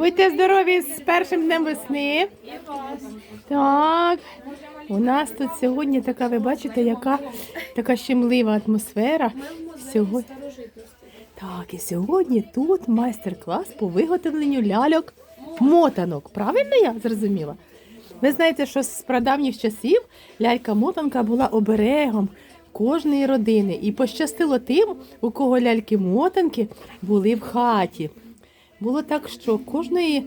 Будьте здорові з першим днем весни. Так. У нас тут сьогодні така, ви бачите, яка така щемлива атмосфера. Сьогодні... Так, і сьогодні тут майстер-клас по виготовленню ляльок мотанок. Правильно я зрозуміла? Ви знаєте, що з прадавніх часів лялька-мотанка була оберегом кожної родини. І пощастило тим, у кого ляльки-мотанки були в хаті. Було так, що кожної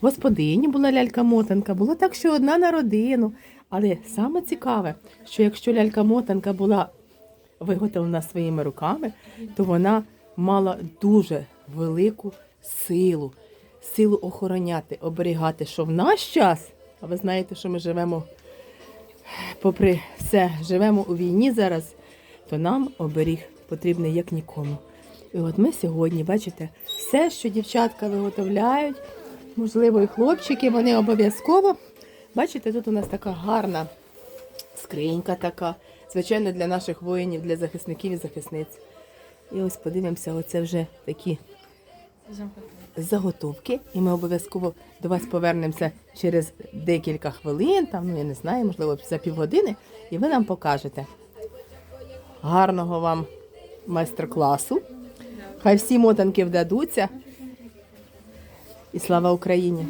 господині була лялька-мотанка, було так, що одна на родину. Але саме цікаве, що якщо лялька-мотанка була виготовлена своїми руками, то вона мала дуже велику силу, силу охороняти, оберігати, що в наш час, а ви знаєте, що ми живемо, попри все, живемо у війні зараз, то нам оберіг потрібний як нікому. І от ми сьогодні, бачите, все, що дівчатка виготовляють, можливо, і хлопчики, вони обов'язково. Бачите, тут у нас така гарна скринька така, звичайно, для наших воїнів, для захисників і захисниць. І ось подивимося, оце вже такі заготовки. І ми обов'язково до вас повернемося через декілька хвилин, там, ну я не знаю, можливо, за півгодини, і ви нам покажете. Гарного вам майстер-класу. Хай всі мотанки вдадуться. І слава Україні!